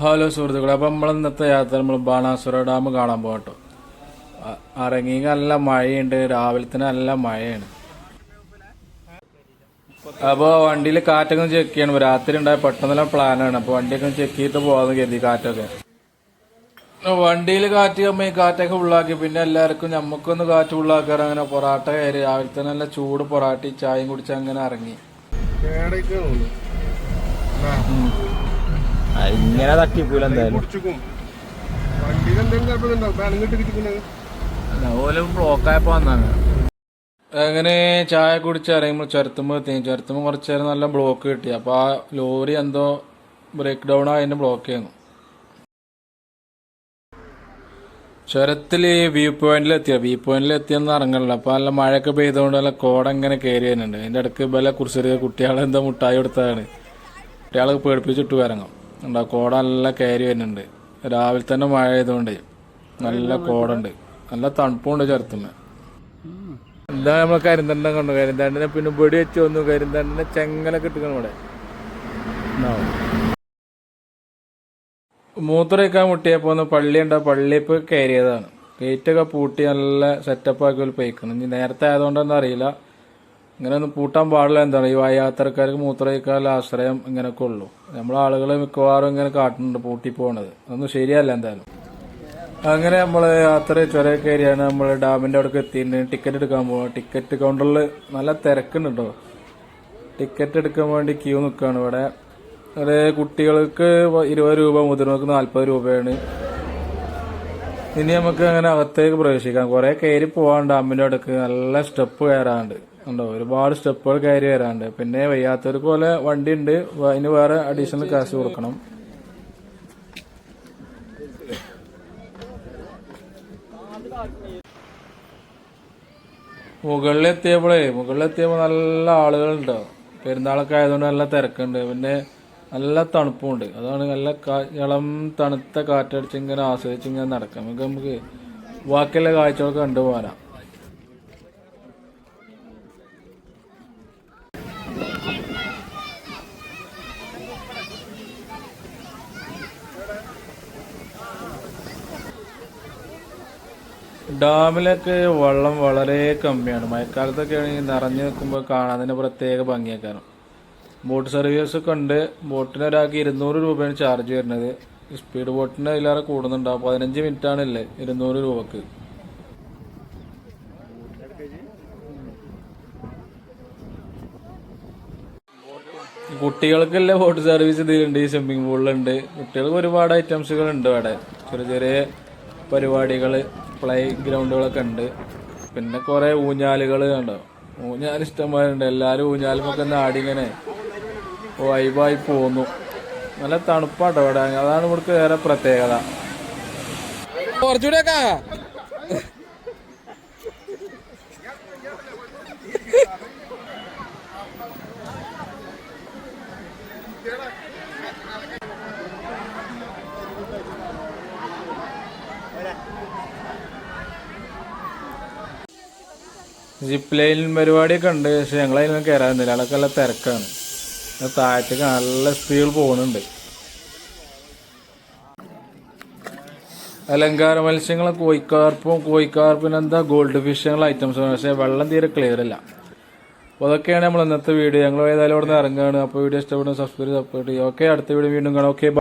Hello സുഹൃത്തുക്കളെ അപ്പം നമ്മൾ ഇന്നത്തെ യാത്ര നമ്മൾ ബാണാസുര ഡാം കാണാൻ പോകട്ടോ. ഇറങ്ങി നല്ല മഴയുണ്ട് രാവിലെ തന്നെ നല്ല മഴയാണ്. അപ്പോൾ വണ്ടിയിൽ കാറ്റൊക്കെ ചെക്ക് ചെയ്യണം. രാത്രി ഉണ്ടായ പെട്ടെന്നുള്ള പ്ലാനാണ് അപ്പോൾ വണ്ടിയൊക്കെ ചെക്ക് ചെയ്തിട്ട് പോകാമെന്ന് കരുതി കാറ്റൊക്കെ. വണ്ടിയിൽ കാറ്റ് കമ്മി കാറ്റൊക്കെ ഉള്ളാക്കി പിന്നെ എല്ലാവർക്കും നമുക്കൊന്ന് കാറ്റ് ഉള്ളാക്കാറ് അങ്ങനെ പൊറാട്ട കയറി രാവിലെ തന്നെ നല്ല ചൂട് പൊറാട്ടി ചായയും കുടിച്ച് അങ്ങനെ ഇറങ്ങി ഇങ്ങനെ തട്ടിപ്പോയില്ല എന്തായാലും. ബ്ലോക്കായപ്പോ ബ്ലോക്ക് ആയപ്പോ വന്നാണ് അങ്ങനെ ചായ കുടിച്ച് ഇറങ്ങുമ്പോൾ ചുരത്തുമ്പോൾ എത്തി. ചുരത്തുമ്പോൾ കുറച്ച് നേരം നല്ല ബ്ലോക്ക് കിട്ടി. അപ്പോൾ ആ ലോറി എന്തോ ബ്രേക്ക് ഡൗൺ ആയതിന്റെ ബ്ലോക്ക് ചെയ്യുന്നു ചുരത്തിൽ വ്യൂ പോയിന്റിൽ എത്തിയ? വ്യൂ പോയിന്റിൽ എത്തിയെന്ന് ഇറങ്ങണല്ലോ അപ്പോൾ നല്ല മഴയൊക്കെ പെയ്തുകൊണ്ട് നല്ല കോട ഇങ്ങനെ കയറി വരുന്നുണ്ട്. അതിന്റെ ഇടയ്ക്ക് ബല കുറിച്ചെറിയ കുട്ടികളെന്തോ മുട്ടായി കൊടുത്തതാണ്. കുട്ടികളെ പേടിപ്പിച്ചിട്ട് ഇറങ്ങും ഉണ്ടോ കോട നല്ല കയറി വരുന്നുണ്ട്. രാവിലെ തന്നെ മഴ ആയതുകൊണ്ട് നല്ല കോടുണ്ട്. നല്ല തണുപ്പുണ്ട് ചുരത്തുമ്മേ എന്താ നമ്മൾ കരിന്തണ്ടം കണ്ടു. കരിന്തണ്ടിനെ പിന്നെ വെടി വെച്ച് വന്നു. കരിന്തണ്ടിനെ ചെങ്ങല ഇട്ടിക്കണം ഇവിടെ. മൂത്രയൊക്കെ മുട്ടിയപ്പോ ഒന്ന് പള്ളി ഉണ്ടാ പള്ളി ഇപ്പൊ കയറിയതാണ്. ഗേറ്റൊക്കെ പൂട്ടി നല്ല സെറ്റപ്പ് ആക്കി ഒരു പോയിക്കണം. ഇനി നേരത്തെ ആയതുകൊണ്ടൊന്നും അറിയില്ല ഇങ്ങനെ ഒന്നും പൂട്ടാൻ പാടില്ല. എന്താണ് ഈ യാത്രക്കാർക്ക് മൂത്രമൊഴിക്കാനുള്ള ആശ്രയം ഇങ്ങനെയൊക്കെ ഉള്ളൂ. നമ്മളെ ആളുകൾ മിക്കവാറും ഇങ്ങനെ കാട്ടുന്നുണ്ട് പൂട്ടി പോകണത് അതൊന്നും ശരിയല്ല എന്തായാലും. അങ്ങനെ നമ്മൾ യാത്ര ചുര കയറിയാണ് നമ്മൾ ഡാമിന്റെ അവിടെ എത്തിയിട്ടുണ്ട്. ടിക്കറ്റ് എടുക്കാൻ പോവാം. ടിക്കറ്റ് കൗണ്ടറിൽ നല്ല തിരക്കുണ്ട് ടിക്കറ്റ് എടുക്കാൻ വേണ്ടി ക്യൂ നിൽക്കുകയാണ് ഇവിടെ. ഇവിടെ കുട്ടികൾക്ക് ഇരുപത് രൂപ മുതിർന്നവർക്ക് നാൽപ്പത് രൂപയാണ്. ഇനി നമുക്ക് അങ്ങനെ അകത്തേക്ക് പ്രവേശിക്കാം. കുറെ കയറി പോവാൻ ഡാമിന്റെ അടുക്ക് നല്ല സ്റ്റെപ്പ് കയറാണ്ട്. ഉണ്ടോ? ഒരുപാട് സ്റ്റെപ്പുകൾ കയറി വരാണ്ട്. പിന്നെ വയ്യാത്തവർക്ക് പോലെ വണ്ടി ഉണ്ട് അതിന് വേറെ അഡീഷണൽ കാശ് കൊടുക്കണം. മുകളിലെത്തിയപ്പോഴേ മുകളിലെത്തിയപ്പോൾ നല്ല ആളുകളുണ്ടോ. പെരുന്നാളൊക്കെ ആയതുകൊണ്ട് നല്ല തിരക്കുണ്ട്. പിന്നെ നല്ല തണുപ്പുണ്ട്. അതാണ് നല്ല ഇളം തണുത്ത കാറ്റടിച്ച് ഇങ്ങനെ ആസ്വദിച്ച് ഇങ്ങനെ നടക്കാം. നമുക്ക് നമുക്ക് ബാക്കിയുള്ള കാഴ്ചകളൊക്കെ കണ്ടുപോരാം ഡാമിലൊക്കെ വെള്ളം വളരെ കമ്മിയാണ്. മഴക്കാലത്തൊക്കെ ആണെങ്കിൽ നിറഞ്ഞു നിൽക്കുമ്പോൾ കാണാൻ പ്രത്യേക ഭംഗിയാക്കാനും ബോട്ട് സർവീസ് ഒക്കെ ഉണ്ട്. ബോട്ടിന് ഒരാൾക്ക് ഇരുന്നൂറ് രൂപയാണ് ചാർജ് വരുന്നത്. സ്പീഡ് ബോട്ടിന് അതിലേറെ കൂടുന്നുണ്ടാവും പതിനഞ്ച് മിനിറ്റ് ആണല്ലേ ഇരുന്നൂറ് രൂപക്ക്. കുട്ടികൾക്കല്ലേ ബോട്ട് സർവീസ് ഇതിലുണ്ട്. ഈ സ്വിമ്മിംഗ് പൂളിലുണ്ട്. കുട്ടികൾക്ക് ഒരുപാട് ഐറ്റംസുകൾ ഉണ്ട് അവിടെ ചെറിയ ചെറിയ പരിപാടികൾ പ്ലേ ഗ്രൗണ്ടുകളൊക്കെ ഉണ്ട്. പിന്നെ കുറെ ഊഞ്ഞാലുകൾ കണ്ടോ? ഊഞ്ഞാൽ ഇഷ്ടംമാരുണ്ട് എല്ലാവരും ഊഞ്ഞാലുമൊക്കെ നാടി ഇങ്ങനെ വൈബായി പോന്നു. നല്ല തണുപ്പാട്ടോ ഇവിടെ. അതാണ് ഇവിടുത്തെ വേറെ പ്രത്യേകത. കുറച്ചുകൂടെ ജിപ്പ് ലൈൻ പരിപാടിയൊക്കെ ഉണ്ട് പക്ഷെ ഞങ്ങൾ അതിനൊന്നും കയറാനില്ല അതൊക്കെ നല്ല തിരക്കാണ്. താഴത്തേക്ക് നല്ല സ്ത്രീകൾ പോകുന്നുണ്ട്. അലങ്കാര മത്സ്യങ്ങൾ കോയിക്കാർപ്പും കോയിക്കാർപ്പിനെന്താ ഗോൾഡ് ഫിഷുകൾ ഐറ്റംസ് പക്ഷെ വെള്ളം തീരെ ക്ലിയർ അല്ല. അപ്പോൾ അതൊക്കെയാണ് നമ്മൾ ഇന്നത്തെ വീഡിയോ ഞങ്ങൾ ഏതായാലും അവിടെ നിന്ന് ഇറങ്ങുകയാണ്. അപ്പോൾ വീഡിയോ ഇഷ്ടപ്പെടുന്ന സബ്സ്ക്രൈബ് സപ്പോർട്ട് ചെയ്യുക. ഓക്കെ അടുത്ത വീഡിയോ വീണ്ടും കാണാം. ഓക്കെ